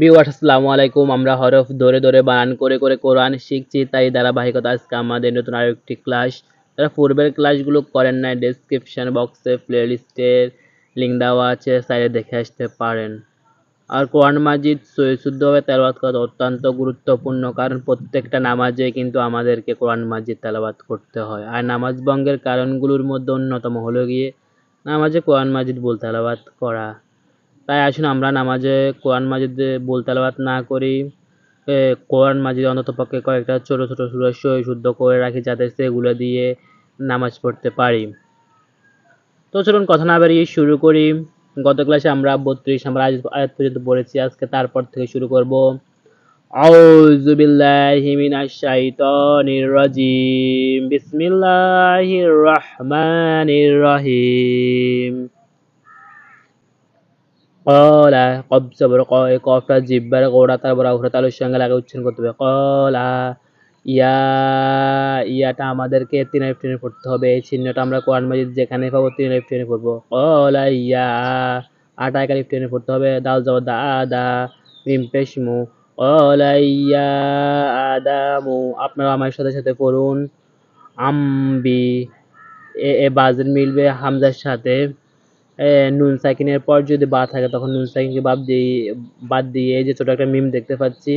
Viewers আসসালামু আলাইকুম। আমরা হরফ ধরে ধরে বানান করে করে কোরআন শিখছি, তাই ধারাবাহিকতা আজকে আমাদের নতুন আরেকটি ক্লাস যারা পূর্বের ক্লাসগুলো করেন নাই ডেসক্রিপশন বক্সে প্লেলিস্টের লিঙ্ক দেওয়া আছে সাইডে দেখে আসতে পারেন। আর কোরআন মাজিদ শুদ্ধভাবে তেলাওয়াত করা অত্যন্ত গুরুত্বপূর্ণ, কারণ প্রত্যেকটা নামাজে কিন্তু আমাদেরকে কোরআন মাজিদ তেলাওয়াত করতে হয়। আর নামাজ ভঙ্গের কারণগুলোর মধ্যে অন্যতম হলো গিয়ে নামাজে কোরআন মাজিদ বল তেলাওয়াত করা। তাই আসুন আমরা নামাজে কোরআন মাজিদ বল তেলাওয়াত না করি। কোরআন মাজিদ অন্তত পক্ষে কয়েকটা ছোট ছোট সুরস্য শুদ্ধ করে রাখি যাতে সেগুলো দিয়ে নামাজ পড়তে পারি। তো চলুন কথা না বেরিয়ে শুরু করি। গত ক্লাসে আমরা বত্রিশ, আমরা আজ আয়াত পর্যন্ত পড়েছি। আজকে তারপর থেকে শুরু করব। বিসমিল্লাহির রহমানির রহিম। কলা কব সবর ক এ কফটা জিব্বার গোড়া আউরা তালুর সঙ্গে লাগে উচ্চারণ করতে হবে কলা ইয়া ইয়াটা আমাদেরকে তিন আলিফ টেনে পড়তে হবে এই চিহ্নটা আমরা কোরআন মাজিদ যেখানে পাবো তিন আলিফ টেনে পড়ব কলা ইয়া আটা এক আলিফ টেনে পড়তে হবে দাল যাব দা দা মিম পেশমু কলা ইয়া আদামু আপনারা আমার সাথে সাথে পড়ুন আম্বি এ বাজের মিলবে হামজার সাথে নুন সাইকিনের পর যদি বা থাকে, তখন নুন সাইকিনকে বাদ দিয়ে বাদ দিয়ে এই যে ছোটো একটা মিম দেখতে পাচ্ছি,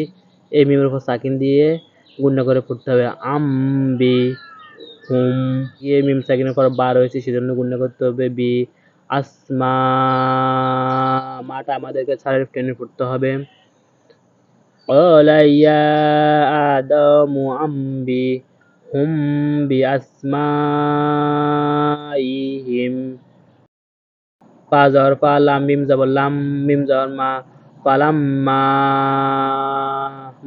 এই মিমের উপর সাইকিন দিয়ে গুন্ডা করে ফুটতে হবে। বি, হুম ইয়ে মিম সাইকিনের পর বা রয়েছে সেজন্য গুন্ডা করতে হবে। বি, আসমা, মাটা আমাদেরকে ছাড়ের ট্রেনে ফুটতে হবে। অলাইয়া আদমু আম্বি হুম, বি আসমাইহিম পা যাওয়ার পা লাম মিম যাবর লাম মিম যাওয়ার মা পালাম মা।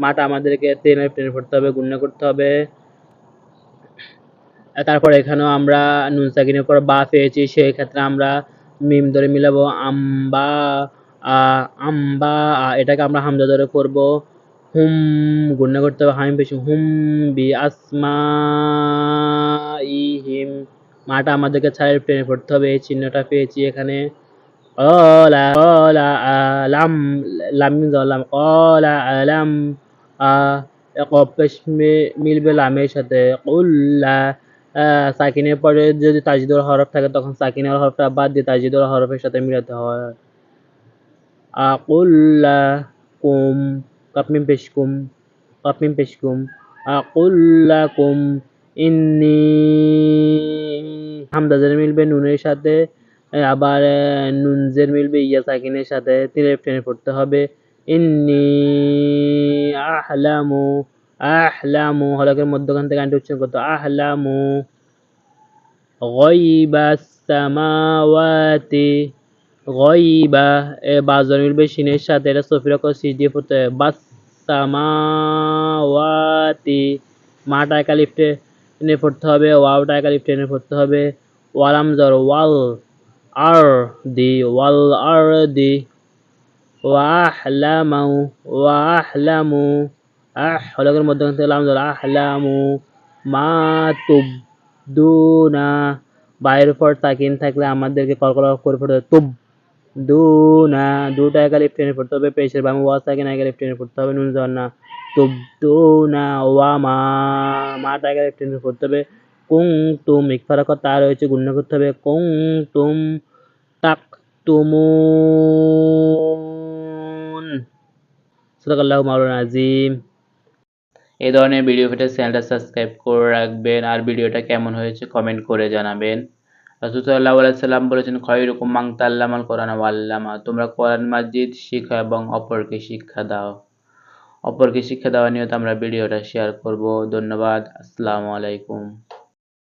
মাটা আমাদেরকে টেনে টেনে পড়তে হবে গুণনা করতে হবে। তারপর এখানেও আমরা নুন সাকিনের পর বা পেয়েছি সেই ক্ষেত্রে আমরা মিম ধরে মিলাবো আম্বা আম্বা এটাকে আমরা হামজা ধরে করব। হুম গুণনা করতে হবে হামিম পেয়েছি হুম, বি, আসমা ইহিম মাটা আমাদেরকে ছাড়ের প্লেনে পড়তে হবে, এই চিহ্নটা পেয়েছি এখানে। অলা আলাম মিলবে লামের সাথে। সাকিনের পরে যদি তাজিদুল হরফ থাকে, তখন সাকিনের হরফটা বাদ দিয়ে তাজিদুল হরফের সাথে মিলাতে হয়। আকুল্লা কুম কাপমিম পেশকুম কাপমিম পেশকুম আকুল্লা কুম, ইন্নি হামদাজের মিলবে, নুনের সাথে আবার নুনজের মিলবে ইয়া সাকিনের সাথে তিন টেনে পড়তে হবে। ইন্নি আহলামু আহলামু, হলকের মধ্যখান থেকে আনতে উচ্চারণ করতে। আহলামু গয়বা সামাওয়াতি, গয়বা, এ, বাজর মিলবে সিনের সাথে, এটা সফির অক্ষর সি দিয়ে পড়তে হবে। বাস সামাওয়াতি, মাটা একা লিফটে পড়তে হবে ওয়াওটা একা লিফটে পড়তে হবে। ওয়ালাম জর ওয়াল আর দি ওয়াল আর দি ওয়াহলামু ওয়াহলামু। আহ, হলকের মধ্যখান থেকে লাম জর আহলামু। মা তুব দুনা বাইরের পর তাকিন থাকলে আমাদেরকে কলকলা করে পড়তে হবে তুব দুনা দুটা একা লিফট টেনে পড়তে হবে, পেশের বামে ওয়া সাকিন, একা লিফট টেনে পড়তে হবে, নুন জন না। তুব দু না ওয়া মা। মাটা একা লিফট টেনে পড়তে হবে। কুং তুম ইকফারা তা রয়েছে, গুণ্য করতে হবে। কুং তুম, তাক তুমুন। সদাকাল্লাহু মাওলানা আজিম। এই ধরনের ভিডিও পেতে চ্যানেলটা সাবস্ক্রাইব করে রাখবেন। আর ভিডিওটা কেমন হয়েছে কমেন্ট করে জানাবেন। রাসূল সাল্লাল্লাহু আলাইহি সাল্লাম বলেছেন, খয়রুকুম মান তাআল্লামাল কোরআন আল্লামা। তোমরা কোরআন মাজিদ শিখো এবং অপরকে শিক্ষা দাও। অপরকে শিক্ষা দেওয়া নিয়ে আমরা ভিডিওটা শেয়ার করব। ধন্যবাদ। আসসালামু আলাইকুম।